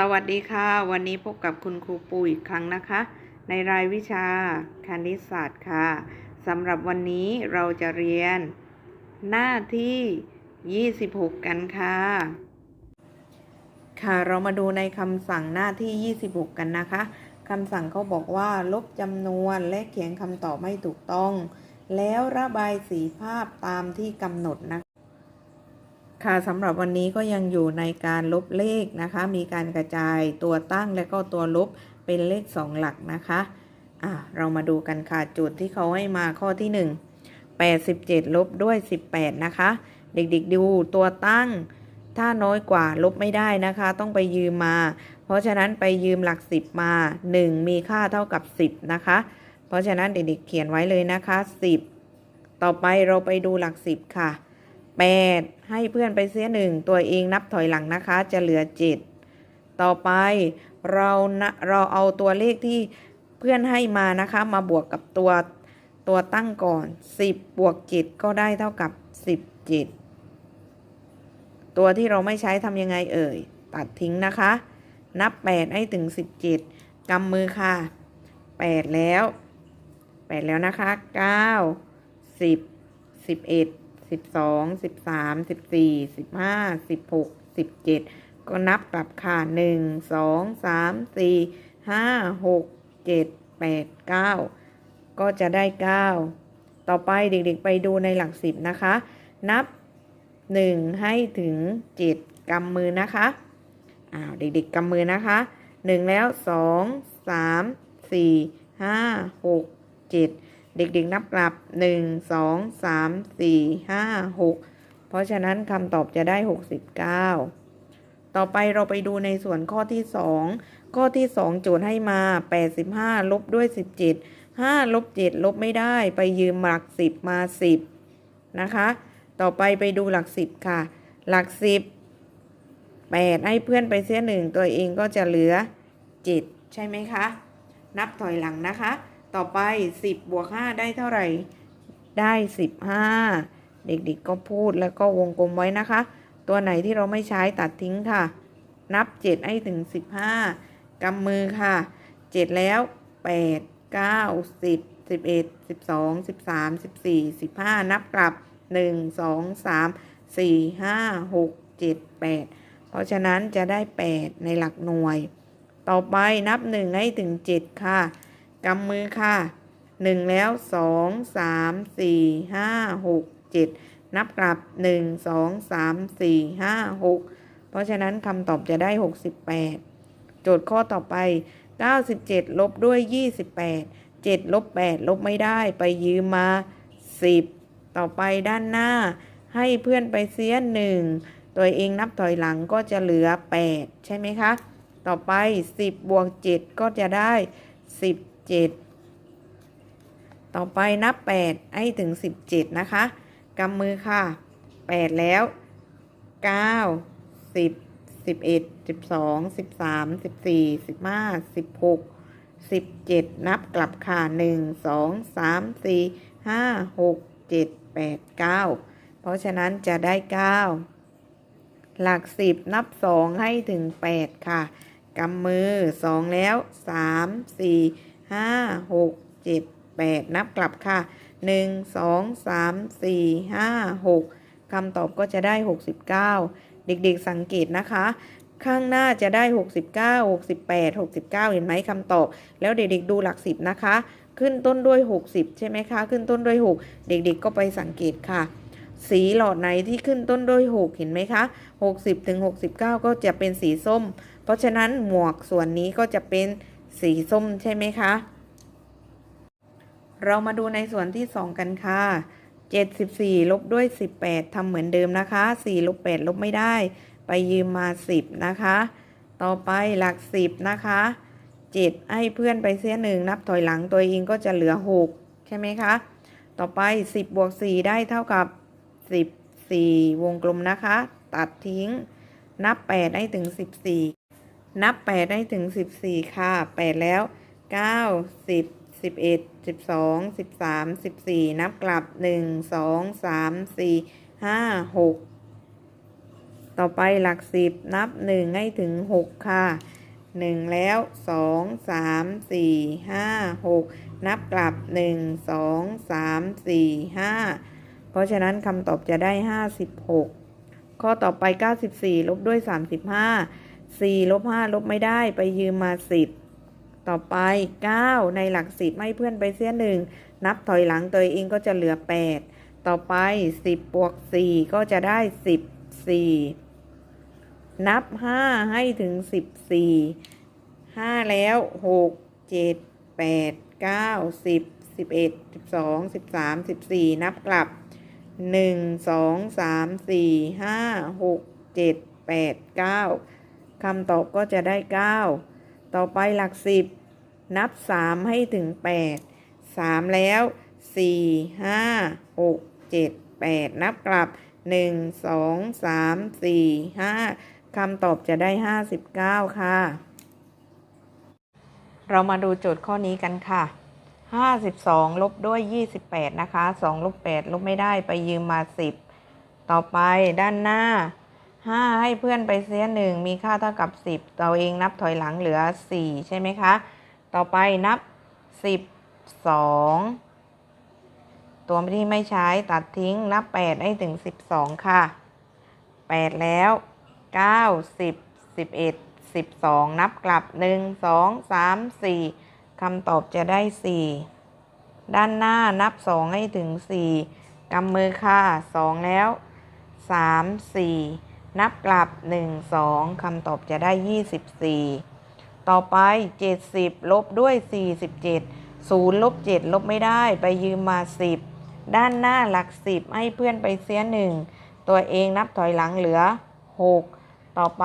สวัสดีค่ะ วันนี้พบกับคุณครูปูอีกครั้งนะคะ ในรายวิชาคณิตศาสตร์ค่ะสำหรับวันนี้เราจะเรียนหน้าที่ 26 กันค่ะ ค่ะเรามาดูในคำสั่งหน้าที่ 26 กันนะคะคำสั่งเขาบอกว่า ลบจำนวนและเขียนคำตอบไม่ถูกต้อง แล้วระบายสีภาพตามที่กำหนดนะ ค่ะสำหรับวันนี้ก็ยังอยู่ในการลบเลขนะคะ มีการกระจายตัวตั้งและก็ตัวลบเป็นเลข 2 หลักนะคะอะเรามาดูกันค่ะจุดที่เขาให้มาข้อที่ 1 87 ลบด้วย 18 นะคะ เด็กๆดูตัวตั้ง ถ้าน้อยกว่าลบไม่ได้นะคะ ต้องไปยืมมา เพราะฉะนั้นไปยืมหลัก 10 มา 1 มีค่าเท่ากับ 10 นะคะ เพราะฉะนั้นเด็กๆเขียนไว้เลยนะคะ 10 ต่อไปเราไปดูหลัก 10 ค่ะ 8 ให้เพื่อนไปเสียหนึ่งตัวเองนับถอยหลังนะคะ จะเหลือ 7 ต่อไปเรานะเราเอาตัวเลขที่เพื่อนให้มานะคะ มาบวกกับตัวตัวตั้งก่อน 10 บวก 7 ก็ได้เท่ากับ 17 ตัวที่เราไม่ใช้ทำยังไงเอ่ย ตัดทิ้งนะคะ นับ 8 ให้ถึง 17กำมือค่ะ 8 แล้ว 8 แล้วนะคะ 9 10 11 สิบสองสิบสามสิบสี่สิบห้าสิบหกสิบเจ็ดก็นับกลับค่ะหนึ่งสองสามสี่ห้าหกเจ็ดแปดเก้าก็จะได้เก้าต่อไปเด็กๆไปดูในหลักสิบนะคะ นับหนึ่งให้ถึงเจ็ดกำมือนะคะอ้าวเด็กๆกำมือนะคะหนึ่งแล้วสองสามสี่ห้าหกเจ็ด เด็กๆนับกลับ 1 2 3 4 5 6 เพราะฉะนั้นคำตอบจะได้ 69 ต่อไปเราไปดูในส่วนข้อที่ 2 ข้อที่ 2 โจทย์ให้มา 85 ลบด้วย 17 5ลบ7ลบไม่ได้ไปยืมหลัก 10 มา 10 นะคะ ต่อไปไปดูหลัก 10 ค่ะ หลัก 10 8 ให้เพื่อนไปเสียหนึ่งตัวเองก็จะเหลือ 7 ใช่ไหมคะ นับถอยหลังนะคะ ต่อไป 10 บวก 5 ได้เท่าไหร่ ได้ 15 เด็กๆก็พูดแล้วก็วงกลมไว้นะคะ ตัวไหนที่เราไม่ใช้ตัดทิ้งค่ะ นับ 7 ให้ถึง 15 กำมือค่ะ 7 แล้ว 8 9 10 11 12 13 14 15 นับกลับ 1 2 3 4 5 6 7 8 เพราะฉะนั้นจะได้ 8 ในหลักหน่วย ต่อไปนับ 1 ให้ถึง 7 ค่ะ กำมือค่ะหนึ่งแล้วสองสามสี่ห้าหกเจ็ดนับกลับหนึ่งสองสามสี่ห้าหกเพราะฉะนั้นคำตอบจะได้หกสิบแปดโจทย์ข้อต่อไปเก้าสิบเจ็ดลบด้วยยี่สิบแปดเจ็ดลบแปดลบไม่ได้ไปยืมมาสิบต่อไปด้านหน้า ให้เพื่อนไปเสียหนึ่งตัวเองนับถอยหลังก็จะเหลือแปดใช่ไหมคะ ต่อไปสิบบวกเจ็ดก็จะได้สิบ 7ต่อไปนับ8ให้ถึง17นะคะกำมือค่ะ8แล้ว9 10 11 12 13 14 15 16 17นับกลับค่ะ1 2 3 4 5 6 7 8 9เพราะฉะนั้นจะได้9หลัก10นับ2ให้ถึง8ค่ะกำมือ2แล้ว3 4 ห้าหกเจ็ดแปดนับกลับค่ะหนึ่งสองสามสี่ห้าหกคำตอบก็จะได้หกสิบเก้าเด็กๆสังเกตนะคะ ข้างหน้าจะได้หกสิบเก้าหกสิบแปดหกสิบเก้าเห็นไหมคำตอบ แล้วเด็กๆดูหลักสิบนะคะ ขึ้นต้นด้วยหกสิบใช่ไหมคะ ขึ้นต้นด้วยหกเด็กๆก็ไปสังเกตค่ะ สีหลอดไหนที่ขึ้นต้นด้วยหกเห็นไหมคะหกสิบถึงหกสิบเก้าก็จะเป็นสีส้ม เพราะฉะนั้นหมวกส่วนนี้ก็จะเป็น สีส้มใช่ไหมคะ เรามาดูในส่วนที่ 2 กันค่ะ 74 ลบด้วย 18ทำเหมือนเดิมนะคะ 4 ลบ 8 ลบไม่ได้ ไปยืมมา 10 นะคะ ต่อไปหลัก 10 นะคะ 7 ให้เพื่อนไปเสียหนึ่งนับถอยหลังตัวเองก็จะเหลือ 6 ใช่ไหมคะ ต่อไป 10บวก4ได้เท่ากับ 14 วงกลมนะคะ ตัดทิ้งนับ 8 ได้ถึง 14 นับ8ได้ถึง14ค่ะ8แล้ว9 10 11 12 13 14นับกลับ1 2 3 4 5 6ต่อไปหลักสิบนับหนึ่งให้ถึงหกค่ะหนึ่งแล้วสองสามสี่ห้าหกนับกลับหนึ่งสองสามสี่ห้าเพราะฉะนั้นคำตอบจะได้ห้าสิบหกข้อต่อไปเก้าสิบสี่ลบด้วยสามสิบห้า สี่ลบห้าลบไม่ได้ไปยืมมาสิบต่อไป 9 ในหลักสิบไม่เพื่อนไปเสี้ยหนึ่งนับถอยหลังตัวเองก็จะเหลือ 8 ต่อไป 10บวก4ก็จะได้ 14 นับ 5 ให้ถึง 14 5 แล้ว 6 7 8 9 10 11 12 13 14 นับกลับ 1 2 3 4 5 6 7 8 9 คำตอบก็จะได้เก้าต่อไปหลักสิบนับสามให้ถึงแปดสามแล้วสี่ห้าหกเจ็ดแปดนับกลับหนึ่งสองสามสี่ห้าคำตอบจะได้ห้าสิบเก้าค่ะ เรามาดูโจทย์ข้อนี้กันค่ะ 52 ลบด้วย 28 นะคะ 2 ลบ 8 ลบไม่ได้ไปยืมมา 10 ต่อไปด้านหน้า 5 ให้เพื่อนไปเสียหนึ่งมีค่าเท่ากับ 10 เราเองนับถอยหลังเหลือ 4 ใช่ไหมคะ ต่อไปนับ 12ตัวที่ไม่ใช้ตัดทิ้งนับ 8 ให้ถึง 12 ค่ะ 8 แล้ว 9 10 11 12 นับกลับ 1 2 3 4 คำตอบจะได้ 4 ด้านหน้านับ 2 ให้ถึง 4 กำมือค่ะ 2 แล้ว 3 4 นับกลับ 1 2คำตอบจะได้ 24 ต่อไป 70 ลบด้วย 47 0ลบ7ลบไม่ได้ไปยืมมา 10 ด้านหน้าหลัก 10 ให้เพื่อนไปเสีย1ตัวเองนับถอยหลังเหลือ 6 ต่อไป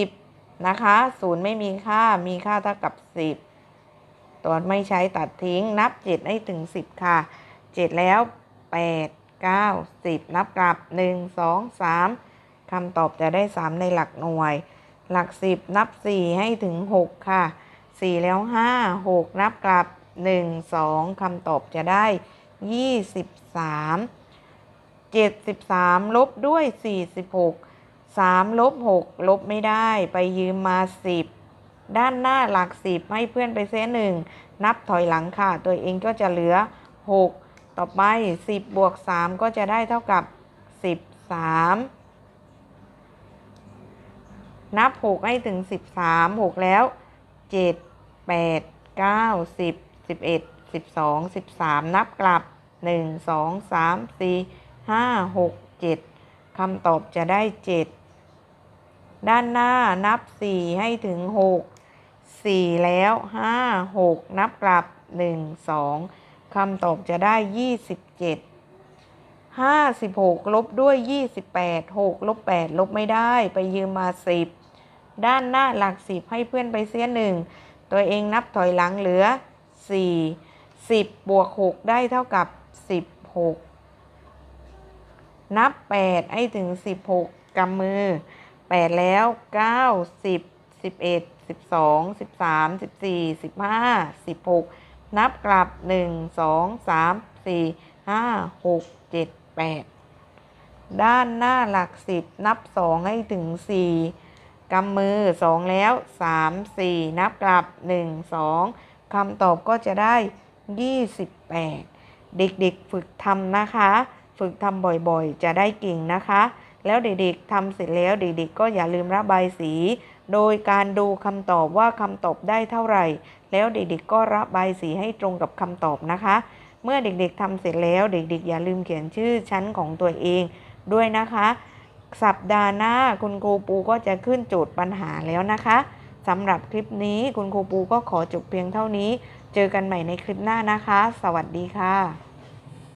10 นะคะ0ไม่มีค่ามีค่าเท่ากับ 10 ตัวไม่ใช้ตัดทิ้งนับ 7 ให้ถึง 10 ค่ะ 7 แล้ว 8 9 10 นับกลับ 1 2 3 คำตอบจะได้ 3 ในหลักหน่วย หลัก 10 นับ 4 ให้ถึง 6 ค่ะ 4 แล้ว 5 6 นับกลับ 1 2 คำตอบจะได้ 23 73 ลบด้วย 46 3 ลบ 6 ลบไม่ได้ไปยืมมา 10 ด้านหน้าหลัก 10 ให้เพื่อนไปเส้นหนึ่งนับถอยหลังค่ะ ตัวเองก็จะเหลือ 6 ต่อไป 10 บวก 3 ก็จะได้เท่ากับ 13 นับ 6 ให้ถึง 13 6 แล้ว 7 8 9 10 11 12 13 นับกลับ 1 2 3 4 5 6 7คำตอบจะได้ 7 ด้านหน้านับ 4 ให้ถึง 6 4 แล้ว 5 6 นับกลับ 1 2คำตอบจะได้ 27 56 ลบด้วย 28 6 ลบ 8 ลบไม่ได้ไปยืมมา 10 ด้านหน้าหลัก 10 ให้เพื่อนไปเสียหนึ่งตัวเองนับถอยหลังเหลือ 4 10 บวก 6 ได้เท่ากับ 16 นับ 8 ให้ถึง 16กำมือ 8 แล้ว 9 10 11 12 13 14 15 16 นับกลับ 1 2 3 4 5 6 7 8 ด้านหน้าหลัก 10 นับ 2 ให้ถึง 4 กำมือ 2 แล้ว 3 4 นับกลับ 1 2 คำตอบก็จะได้ 28 เด็กๆฝึกทำนะคะ ฝึกทำบ่อยๆ จะได้เก่งนะคะ แล้วเด็กๆทำเสร็จแล้วเด็กๆก็อย่าลืมระบายสี โดยการดูคำตอบว่าคำตอบได้เท่าไหร่ แล้วเด็กๆก็ระบายสีให้ตรงกับคำตอบนะคะ เมื่อเด็กๆทำเสร็จแล้วเด็กๆ อย่าลืมเขียนชื่อชั้นของตัวเองด้วยนะคะ สัปดาห์หน้าคุณครูปูก็จะขึ้นโจทย์ปัญหาแล้วนะคะสำหรับคลิปนี้คุณครูปูก็ขอจบเพียงเท่านี้ เจอกันใหม่ในคลิปหน้านะคะ สวัสดีค่ะ